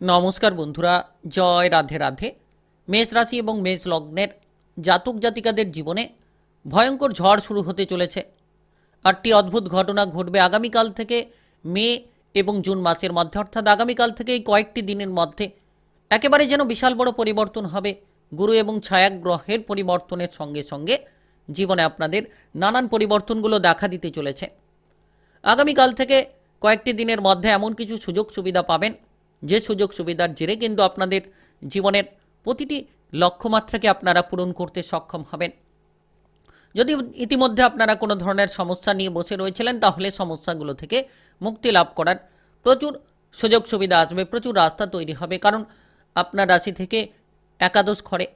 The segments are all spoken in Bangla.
নমস্কার বন্ধুরা, জয় রাধে রাধে। মেষ রাশি এবং মেষ লগ্নের জাতক জাতিকাদের জীবনে ভয়ঙ্কর ঝড় শুরু হতে চলেছে। আটটি অদ্ভুত ঘটনা ঘটবে আগামীকাল থেকে মে এবং জুন মাসের মধ্যে। অর্থাৎ আগামীকাল থেকে এই কয়েকটি দিনের মধ্যে একেবারে যেন বিশাল বড় পরিবর্তন হবে। গুরু এবং ছায়াগ্রহের পরিবর্তনের সঙ্গে সঙ্গে জীবনে আপনাদের নানান পরিবর্তনগুলো দেখা দিতে চলেছে। আগামীকাল থেকে কয়েকটি দিনের মধ্যে এমন কিছু সুযোগ সুবিধা পাবেন। যে সুযোগ সুবিধার জেরে কিন্তু আপনাদের জীবনের প্রতিটি লক্ষ্যমাত্রাকে আপনারা পূরণ করতে সক্ষম হবেন। যদি ইতিমধ্যে আপনারা কোনো ধরনের সমস্যা নিয়ে বসে রয়েছিলেন, তাহলে সমস্যাগুলো থেকে মুক্তি লাভ করার প্রচুর সুযোগ সুবিধা আসবে, প্রচুর রাস্তা তৈরি হবে, কারণ আপনার রাশি থেকে একাদশ ঘরে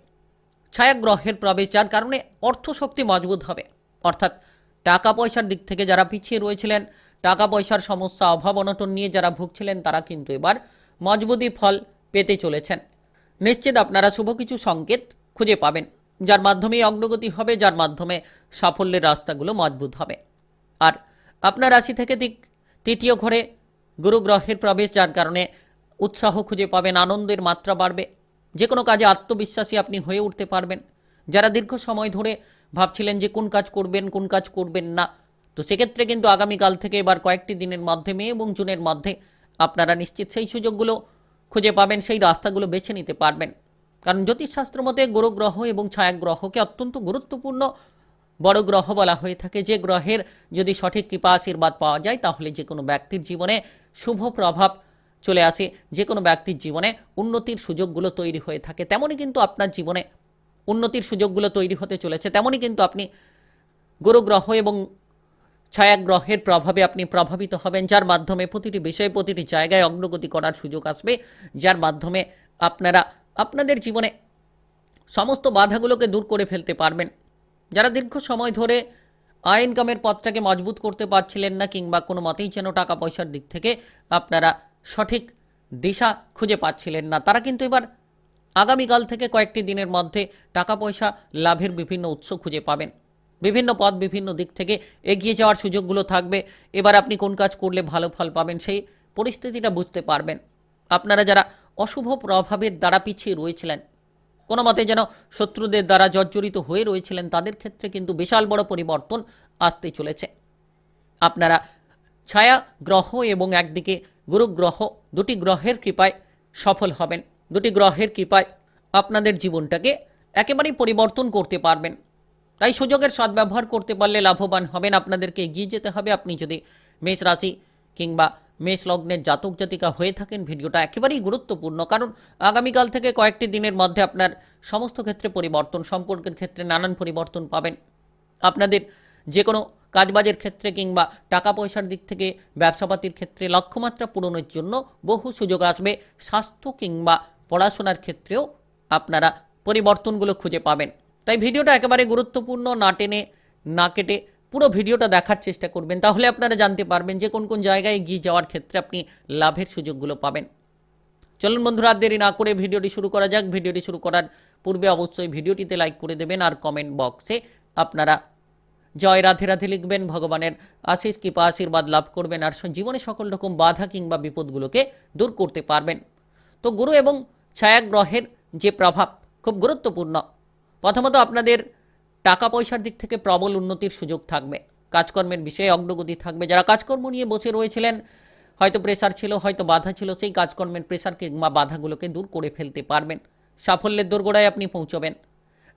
ছায়াগ্রহের প্রবেশ যার কারণে অর্থশক্তি মজবুত হবে। অর্থাৎ টাকা পয়সার দিক থেকে যারা পিছিয়ে রয়েছিলেন টাকা পয়সার সমস্যা অভাব অনটন নিয়ে যারা ভুগছিলেন, তারা কিন্তু এবার মজবুতি ফল পেতে চলেছেন। নিশ্চিত আপনারা শুভ কিছু সংকেত খুঁজে পাবেন। যার মাধ্যমে অগ্রগতি হবে, যার মাধ্যমে সাফল্যের রাস্তাগুলো মজবুত হবে। আর আপনার রাশি থেকে দিক, তৃতীয় ঘরে গুরু গ্রহের প্রবেশ, যার কারণে উৎসাহ খুঁজে পাবেন, আনন্দের মাত্রা বাড়বে। যে কোনো কাজে আত্মবিশ্বাসী আপনি হয়ে উঠতে পারবেন। যারা দীর্ঘ সময় ধরে ভাবছিলেন যে কোন কাজ করবেন, কোন কাজ করবেন না, তো সেক্ষেত্রে কিন্তু আগামীকাল থেকে এবার কয়েকটি দিনের মধ্যে মে এবং জুনের মধ্যে আপনারা নিশ্চিত সেই সুযোগগুলো খুঁজে পাবেন, সেই রাস্তাগুলো বেছে নিতে পারবেন। কারণ জ্যোতিষশাস্ত্র মতে গুরু গ্রহ এবং ছায়াগ্রহকে অত্যন্ত গুরুত্বপূর্ণ বড় গ্রহ বলা হয়ে থাকে। যে গ্রহের যদি সঠিক কৃপা আশীর্বাদ পাওয়া যায়, তাহলে যে কোনো ব্যক্তির জীবনে শুভ প্রভাব চলে আসে। যে কোনো ব্যক্তির জীবনে উন্নতির সুযোগগুলো তৈরি হয়ে থাকে। তেমনই কিন্তু আপনার জীবনে উন্নতির সুযোগগুলো তৈরি হতে চলেছে। তেমনই কিন্তু আপনি গুরু গ্রহ এবং ছায়াগ্রহের প্রভাবে আপনি প্রভাবিত হবেন, যার মাধ্যমে প্রতিটি বিষয়ে প্রতিটি জায়গায় অগ্রগতি করার সুযোগ আসবে, যার মাধ্যমে আপনারা, আপনাদের জীবনে সমস্ত বাধাগুলোকে দূর করে ফেলতে পারবেন। যারা দীর্ঘ সময় ধরে আয় ইনকামের পথটাকে মজবুত করতে পারছিলেন না কিংবা কোনো মতেই যেন টাকা পয়সার দিক থেকে আপনারা সঠিক দিশা খুঁজে পাচ্ছিলেন না, তারা কিন্তু এবার আগামীকাল থেকে কয়েকটি দিনের মধ্যে টাকা পয়সা লাভের বিভিন্ন উৎস খুঁজে পাবেন। বিভিন্ন পথ বিভিন্ন দিক থেকে এগিয়ে যাওয়ার সুযোগগুলো থাকবে। এবার আপনি কোন কাজ করলে ভালো ফল পাবেন সেই পরিস্থিতিটা বুঝতে পারবেন। আপনারা যারা অশুভ প্রভাবের দ্বারা পিছিয়ে রয়েছিলেন, কোনো মতে যেন শত্রুদের দ্বারা জর্জরিত হয়ে রয়েছিলেন, তাদের ক্ষেত্রে কিন্তু বিশাল বড় পরিবর্তন আসতে চলেছে। আপনারা ছায়া গ্রহ এবং একদিকে গুরু গ্রহ, দুটি গ্রহের কৃপায় সফল হবেন। দুটি গ্রহের কৃপায় আপনাদের জীবনটাকে একেবারেই পরিবর্তন করতে পারবেন। তাই সুযোগের সদ্ব্যবহার করতে পারলে লাভবান হবেন। আপনাদেরকে এগিয়ে যেতে হবে। আপনি যদি মেষ রাশি কিংবা মেষ লগ্নের জাতক জাতিকা হয়ে থাকেন, ভিডিওটা একেবারেই গুরুত্বপূর্ণ। কারণ আগামীকাল থেকে কয়েকটি দিনের মধ্যে আপনার সমস্ত ক্ষেত্রে পরিবর্তন, সম্পর্কের ক্ষেত্রে নানান পরিবর্তন পাবেন। আপনাদের যে কোনো কাজবাজের ক্ষেত্রে কিংবা টাকা পয়সার দিক থেকে ব্যবসাপাতির ক্ষেত্রে লক্ষ্যমাত্রা পূরণের জন্য বহু সুযোগ আসবে। স্বাস্থ্য কিংবা পড়াশোনার ক্ষেত্রেও আপনারা পরিবর্তনগুলো খুঁজে পাবেন। তাই ভিডিওটা একেবারে গুরুত্বপূর্ণ, না টেনে, না কেটে পুরো ভিডিওটা দেখার চেষ্টা করবেন। তাহলে আপনারা জানতে পারবেন যে কোন কোন জায়গায় গিয়ে যাওয়ার ক্ষেত্রে আপনি লাভের সুযোগগুলো পাবেন। চলুন বন্ধুরা দেরি না করে ভিডিওটি শুরু করা যাক। ভিডিওটি শুরু করার পূর্বে অবশ্যই ভিডিওটিতে লাইক করে দেবেন আর কমেন্ট বক্সে আপনারা জয় রাধে রাধে লিখবেন, ভগবানের আশিস কৃপা, আশীর্বাদ লাভ করবেন আর জীবনে সকল রকম বাধা কিংবা বিপদগুলোকে দূর করতে পারবেন। তো গুরু এবং ছায়াগ্রহের যে প্রভাব, খুব গুরুত্বপূর্ণ। প্রথমত আপনাদের টাকা পয়সার দিক থেকে প্রবল উন্নতির সুযোগ থাকবে। কাজকর্মের বিষয়ে অগ্রগতি থাকবে। যারা কাজকর্ম নিয়ে বসে রয়েছিলেন, হয়তো প্রেসার ছিল, হয়তো বাধা ছিল, সেই কাজকর্মের প্রেসার কিংবা বাধাগুলোকে দূর করে ফেলতে পারবেন। সাফল্যের দোরগোড়ায় আপনি পৌঁছবেন।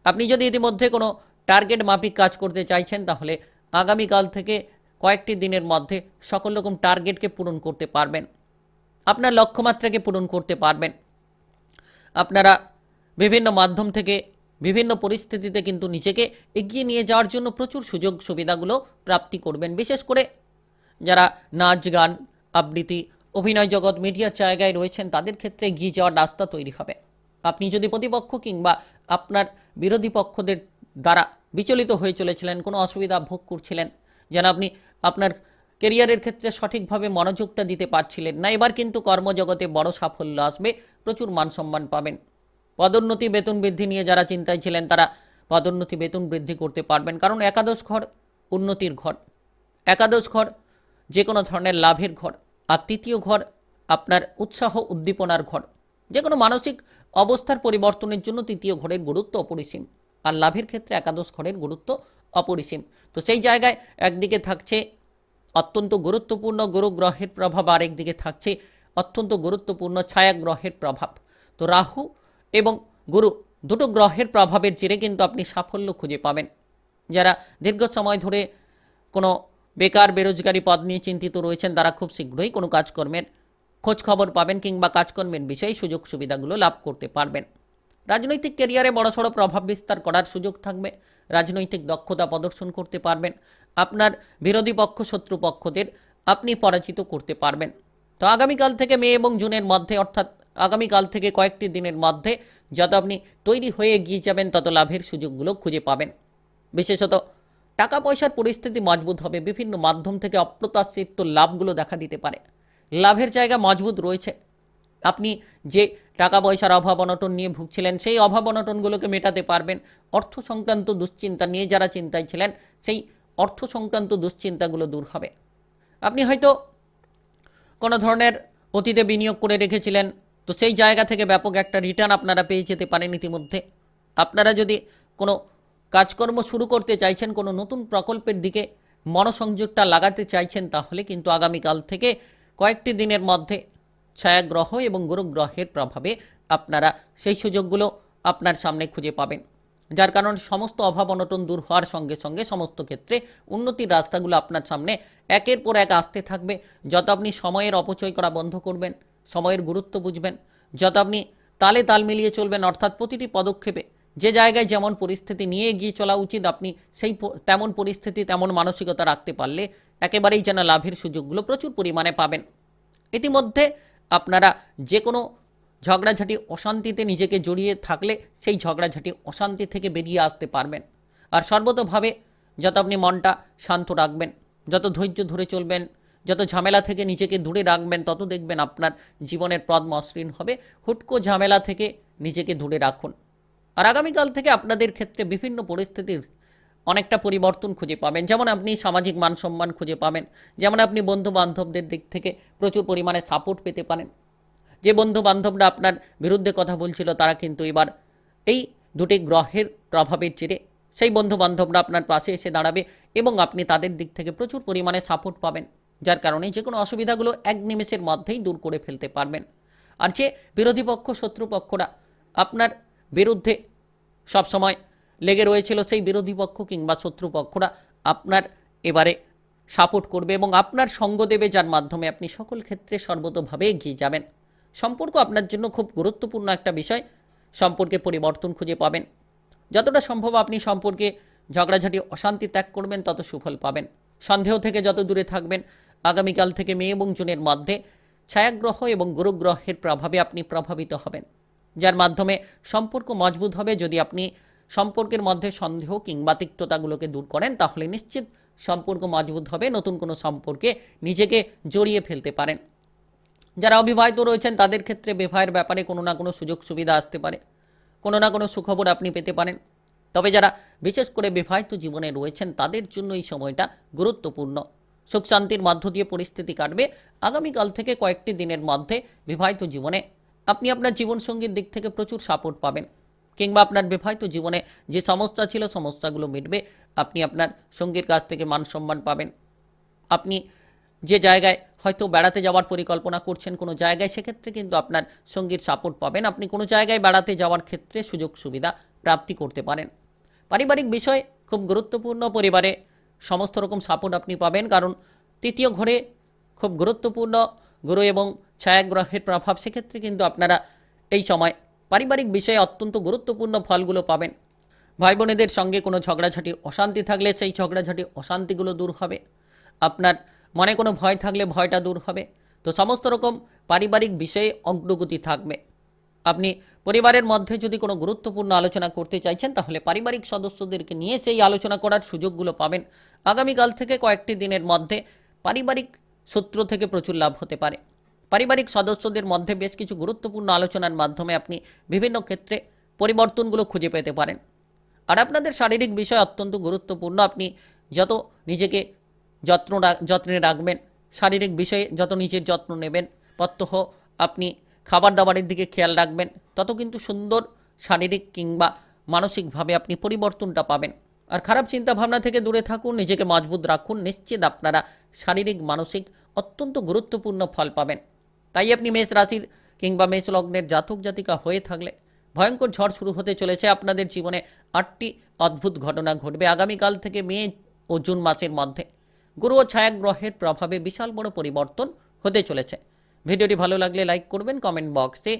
আপনি যদি ইতিমধ্যে কোনো টার্গেট মাফিক কাজ করতে চাইছেন, তাহলে আগামীকাল থেকে কয়েকটি দিনের মধ্যে সকল রকম টার্গেটকে পূরণ করতে পারবেন। আপনার লক্ষ্যমাত্রাকে পূরণ করতে পারবেন। আপনারা বিভিন্ন মাধ্যম থেকে বিভিন্ন পরিস্থিতিতে কিন্তু নিজেকে এগিয়ে নিয়ে যাওয়ার জন্য প্রচুর সুযোগ সুবিধাগুলো প্রাপ্তি করবেন। বিশেষ করে যারা নাচ, গান, আবৃত্তি, অভিনয় জগৎ মিডিয়ার জায়গায় রয়েছেন, তাদের ক্ষেত্রে এগিয়ে যাওয়ার রাস্তা তৈরি হবে। আপনি যদি প্রতিপক্ষ কিংবা আপনার বিরোধী পক্ষদের দ্বারা বিচলিত হয়ে চলেছিলেন, কোনো অসুবিধা ভোগ করছিলেন, যেন আপনি আপনার কেরিয়ারের ক্ষেত্রে সঠিকভাবে মনোযোগটা দিতে পারছিলেন না, এবার কিন্তু কর্মজগতে বড় সাফল্য আসবে, প্রচুর মান সম্মান পাবেন। পদোন্নতি, বেতন বৃদ্ধি নিয়ে যারা চিন্তায় ছিলেন, তারা পদোন্নতি, বেতন বৃদ্ধি করতে পারবেন। কারণ একাদশ ঘর উন্নতির ঘর। একাদশ ঘর যে কোনো ধরনের লাভের ঘর। আর তৃতীয় ঘর আপনার উৎসাহ, উদ্দীপনার ঘর। যে কোনো মানসিক অবস্থার পরিবর্তনের জন্য তৃতীয় ঘরের গুরুত্ব অপরিসীম। আর লাভের ক্ষেত্রে একাদশ ঘরের গুরুত্ব অপরিসীম। তো সেই জায়গায় একদিকে থাকছে অত্যন্ত গুরুত্বপূর্ণ গুরু গ্রহের প্রভাব আর একদিকে থাকছে অত্যন্ত গুরুত্বপূর্ণ ছায়া গ্রহের প্রভাব। তো রাহু এবং গুরু দুটো গ্রহের প্রভাবের জেরে কিন্তু আপনি সাফল্য খুঁজে পাবেন। যারা দীর্ঘ সময় ধরে কোনো বেকার, বেরোজগারি পদ নিয়ে চিন্তিত রয়েছেন, তারা খুব শীঘ্রই কোনো কাজকর্মের খোঁজ খবর পাবেন কিংবা কাজকর্মের বিষয়ে সুযোগ সুবিধাগুলো লাভ করতে পারবেন। রাজনৈতিক ক্যারিয়ারে বড়সড় প্রভাব বিস্তার করার সুযোগ থাকবে। রাজনৈতিক দক্ষতা প্রদর্শন করতে পারবেন। আপনার বিরোধী পক্ষ, শত্রু পক্ষদের আপনি পরাজিত করতে পারবেন। তো আগামীকাল থেকে মে এবং জুনের মধ্যে অর্থাৎ আগামীকাল থেকে কয়েকটি দিনের মধ্যে যত আপনি তৈরি হয়ে এগিয়ে যাবেন, তত লাভের সুযোগগুলো খুঁজে পাবেন। বিশেষত টাকা পয়সার পরিস্থিতি মজবুত হবে, বিভিন্ন মাধ্যম থেকে অপ্রত্যাশিত লাভগুলো দেখা দিতে পারে। লাভের জায়গা মজবুত রয়েছে। আপনি যে টাকা পয়সার অভাব অনটন নিয়ে ভুগছিলেন, সেই অভাব অনটনগুলোকে মেটাতে পারবেন। অর্থ সংক্রান্ত দুশ্চিন্তা নিয়ে যারা চিন্তায় ছিলেন, সেই অর্থ সংক্রান্ত দুশ্চিন্তাগুলো দূর হবে। আপনি হয়তো কোনো ধরনের অতীতে বিনিয়োগ করে রেখেছিলেন তো সেই জায়গা থেকে ব্যাপক একটা রিটার্ন আপনারা পেয়ে যেতে পারেন ইতিমধ্যে। আপনারা যদি কোনো কাজকর্ম শুরু করতে চাইছেন, কোনো নতুন প্রকল্পের দিকে মনোসংযোগটা লাগাতে চাইছেন, তাহলে কিন্তু আগামীকাল থেকে কয়েকটি দিনের মধ্যে ছায়াগ্রহ এবং গুরুগ্রহের প্রভাবে আপনারা সেই সুযোগগুলো আপনার সামনে খুঁজে পাবেন। যার কারণে সমস্ত অভাব অনটন দূর হওয়ার সঙ্গে সঙ্গে সমস্ত ক্ষেত্রে উন্নতির রাস্তাগুলো আপনার সামনে একের পর এক আসতে থাকবে। যত আপনি সময়ের অপচয় করা বন্ধ করবেন সময়ের গুরুত্ব বুঝবেন। যত আপনি তালে তাল মিলিয়ে চলবেন, অর্থাৎ প্রতিটি পদক্ষেপে যে জায়গায় যেমন পরিস্থিতি নিয়ে এগিয়ে চলা উচিত, আপনি সেই তেমন পরিস্থিতি, তেমন মানসিকতা রাখতে পারলে একেবারেই যেন লাভের সুযোগগুলো প্রচুর পরিমাণে পাবেন। ইতিমধ্যে আপনারা যে কোনো ঝগড়াঝাটি, অশান্তিতে নিজেকে জড়িয়ে থাকলে সেই ঝগড়াঝাটি, অশান্তি থেকে বেরিয়ে আসতে পারবেন। আর সর্বতভাবে যত আপনি মনটা শান্ত রাখবেন, যত ধৈর্য ধরে চলবেন যত ঝামেলা থেকে নিজেকে দূরে রাখবেন, তত দেখবেন আপনার জীবনের পদ মসৃণ হবে। হুটকো ঝামেলা থেকে নিজেকে দূরে রাখুন। আর আগামীকাল থেকে আপনাদের ক্ষেত্রে বিভিন্ন পরিস্থিতির অনেকটা পরিবর্তন খুঁজে পাবেন। যেমন আপনি সামাজিক মান সম্মান খুঁজে পাবেন। যেমন আপনি বন্ধু বান্ধবদের দিক থেকে প্রচুর পরিমাণে সাপোর্ট পেতে পারেন। যে বন্ধু বান্ধবরা আপনার বিরুদ্ধে কথা বলছিল, তারা কিন্তু এবার এই দুটি গ্রহের প্রভাবের জেরে সেই বন্ধু বান্ধবরা আপনার পাশে এসে দাঁড়াবে এবং আপনি তাদের দিক থেকে প্রচুর পরিমাণে সাপোর্ট পাবেন। যার কারণে যে কোনো অসুবিধাগুলো এক নিমেষের মধ্যেই দূর করে ফেলতে পারবেন। আর যে বিরোধী পক্ষ শত্রুপক্ষরা আপনার বিরুদ্ধে সবসময় লেগে রয়েছিল, সেই বিরোধী পক্ষ কিংবা শত্রুপক্ষরা আপনার এবারে সাপোর্ট করবে এবং আপনার সঙ্গ দেবে, যার মাধ্যমে আপনি সকল ক্ষেত্রে সর্বতোভাবে এগিয়ে যাবেন। সম্পর্ক আপনার জন্য খুব গুরুত্বপূর্ণ একটা বিষয়। সম্পর্কে পরিবর্তন খুঁজে পাবেন। যতটা সম্ভব আপনি সম্পর্কে ঝগড়াঝাটি, অশান্তি ত্যাগ করবেন, তত সুফল পাবেন। সন্দেহ থেকে যত দূরে থাকবেন, আগামীকাল থেকে মে এবং জুনের মধ্যে ছায়াগ্রহ এবং গুরুগ্রহের প্রভাবে আপনি প্রভাবিত হবেন, যার মাধ্যমে সম্পর্ক মজবুত হবে। যদি আপনি সম্পর্কের মধ্যে সন্দেহ কিংবা তিক্ততাগুলোকে দূর করেন, তাহলে নিশ্চিত সম্পর্ক মজবুত হবে, নতুন কোনো সম্পর্কে নিজেকে জড়িয়ে ফেলতে পারেন। যারা অবিবাহিত রয়েছেন, তাদের ক্ষেত্রে বিবাহের ব্যাপারে কোনো না কোনো সুযোগ সুবিধা আসতে পারে। কোনো না কোনো সুখবর আপনি পেতে পারেন। তবে যারা বিশেষ করে বিবাহিত জীবনে রয়েছেন, তাদের জন্য এই সময়টা গুরুত্বপূর্ণ। সুখ শান্তির মধ্য দিয়ে পরিস্থিতি কাটবে আগামীকাল থেকে কয়েকটি দিনের মধ্যে বিবাহিত জীবনে। আপনি আপনার জীবনসঙ্গীর দিক থেকে প্রচুর সাপোর্ট পাবেন। কিংবা আপনার বিবাহিত জীবনে যে সমস্যা ছিল, সমস্যাগুলো মিটবে, আপনি আপনার সঙ্গীর কাছ থেকে মান সম্মান পাবেন। আপনি যে জায়গায় হয়তো বেড়াতে যাওয়ার পরিকল্পনা করছেন কোনো জায়গায়, সেক্ষেত্রে কিন্তু আপনার সঙ্গীর সাপোর্ট পাবেন। আপনি কোনো জায়গায় বেড়াতে যাওয়ার ক্ষেত্রে সুযোগ সুবিধা প্রাপ্তি করতে পারেন। পারিবারিক বিষয়, খুব গুরুত্বপূর্ণ পরিবারে সমস্ত রকম সাপোর্ট আপনি পাবেন। কারণ তৃতীয় ঘরে খুব গুরুত্বপূর্ণ গুরু এবং ছায়াগ্রহের প্রভাব, সেক্ষেত্রে কিন্তু আপনারা এই সময় পারিবারিক বিষয়ে অত্যন্ত গুরুত্বপূর্ণ ফলগুলো পাবেন। ভাই বোনেদের সঙ্গে কোনো ঝগড়াঝাটি, অশান্তি থাকলে সেই ঝগড়াঝাটি, অশান্তিগুলো দূর হবে। আপনার মনে কোনো ভয় থাকলে ভয়টা দূর হবে। তো সমস্ত রকম পারিবারিক বিষয়ে অগ্রগতি থাকবে। আপনি পরিবারের মধ্যে যদি কোনো গুরুত্বপূর্ণ আলোচনা করতে চাইছেন, তাহলে পারিবারিক সদস্যদেরকে নিয়ে সেই আলোচনা করার সুযোগগুলো পাবেন। আগামীকাল থেকে কয়েকটি দিনের মধ্যে পারিবারিক সূত্র থেকে প্রচুর লাভ হতে পারে। পারিবারিক সদস্যদের মধ্যে বেশ কিছু গুরুত্বপূর্ণ আলোচনার মাধ্যমে আপনি বিভিন্ন ক্ষেত্রে পরিবর্তনগুলো খুঁজে পেতে পারেন। আর আপনাদের শারীরিক বিষয় অত্যন্ত গুরুত্বপূর্ণ। আপনি যত নিজেকে যত্ন যত্নে রাখবেন, শারীরিক বিষয়ে যত নিজের যত্ন নেবেন, প্রত্যহ আপনি খাবার দাবারের দিকে খেয়াল রাখবেন। তত কিন্তু সুন্দর শারীরিক কিংবা মানসিকভাবে আপনি পরিবর্তনটা পাবেন। আর খারাপ চিন্তা ভাবনা থেকে দূরে থাকুন, নিজেকে মজবুত রাখুন, নিশ্চিত আপনারা শারীরিক, মানসিক অত্যন্ত গুরুত্বপূর্ণ ফল পাবেন। তাই আপনি মেষ রাশির কিংবা মেষ লগ্নের জাতক, জাতিকা হয়ে থাকলে ভয়ঙ্কর ঝড় শুরু হতে চলেছে। আপনাদের জীবনে আটটি অদ্ভুত ঘটনা ঘটবে আগামীকাল থেকে মে ও জুন মাসের মধ্যে। গুরু ও ছায়াগ্রহের প্রভাবে বিশাল বড় পরিবর্তন হতে চলেছে। ভিডিওটি ভালো লাগলে লাইক করবেন কমেন্ট বক্সে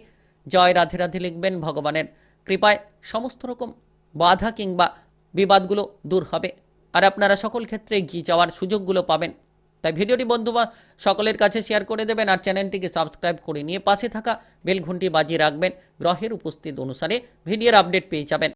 জয় রাধে রাধে লিখবেন, ভগবানের কৃপায় সমস্ত রকম বাধা কিংবা বিবাদগুলো দূর হবে। আর আপনারা সকল ক্ষেত্রে এগিয়ে যাওয়ার সুযোগগুলো পাবেন। তাই ভিডিওটি বন্ধু বা সকলের কাছে শেয়ার করে দেবেন আর চ্যানেলটিকে সাবস্ক্রাইব করে নিয়ে পাশে থাকা বেল ঘন্টি বাজিয়ে রাখবেন। গ্রহের উপস্থিত অনুসারে ভিডিওর আপডেট পেয়ে যাবেন।